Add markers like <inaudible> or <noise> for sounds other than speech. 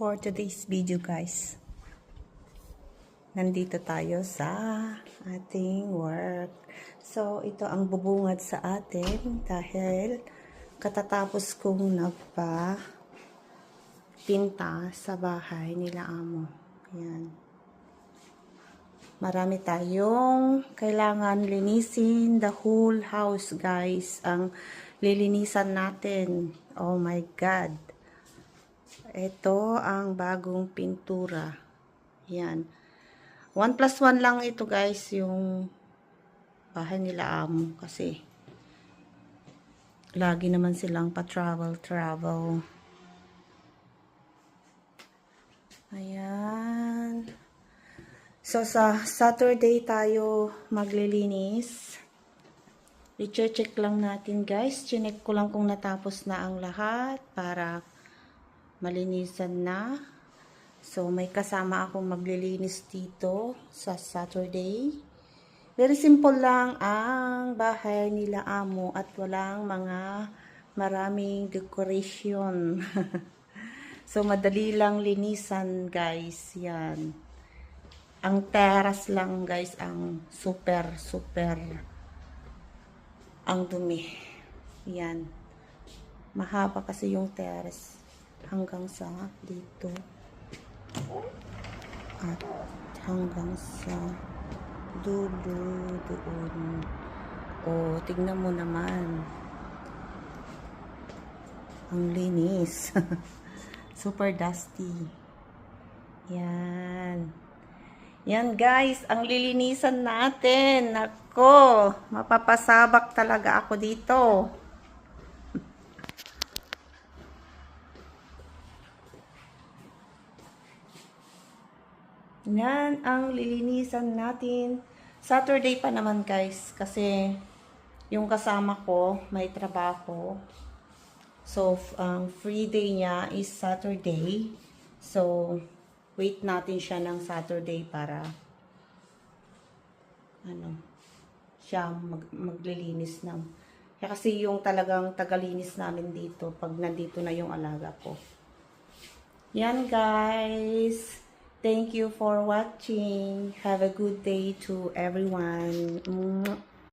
for today's video guys. Nandito tayo sa ating work. So, ito ang bubungad sa atin dahil katatapos kong nagpa pinta sa bahay nila amo. Ayan. Marami tayong kailangan linisin the whole house guys. Ang lilinisan natin. Oh my God. Ito ang bagong pintura. Yan. 1 plus 1 lang ito guys, yung bahay nila amo kasi lagi naman silang pa-travel, travel. Ayan. So, sa Saturday tayo maglilinis. I-check lang natin guys. Chinek ko lang kung natapos na ang lahat para malinisan na. So, may kasama akong maglilinis dito sa Saturday. Very simple lang ang bahay nila amo at walang mga maraming decoration. <laughs> so, madali lang linisan guys. Yan. Ang terrace lang guys ang super, super ang dumi. Yan. Mahaba kasi yung terrace hanggang sa dito. At hanggang sa dulo doon. O tignan mo naman. Ang linis. <laughs> Super dusty. Yan. Yan guys. Ang lilinisan natin. Nako mapapasabak talaga ako dito Yan ang lilinisan natin. Saturday pa naman guys kasi yung kasama ko may trabaho. So, ang free day niya is Saturday. So, wait natin siya ng Saturday para ano, siya mag, maglilinis ng kasi yung talagang tagalinis namin dito pag nandito na yung alaga ko. Yan guys. Thank you for watching. Have a good day to everyone.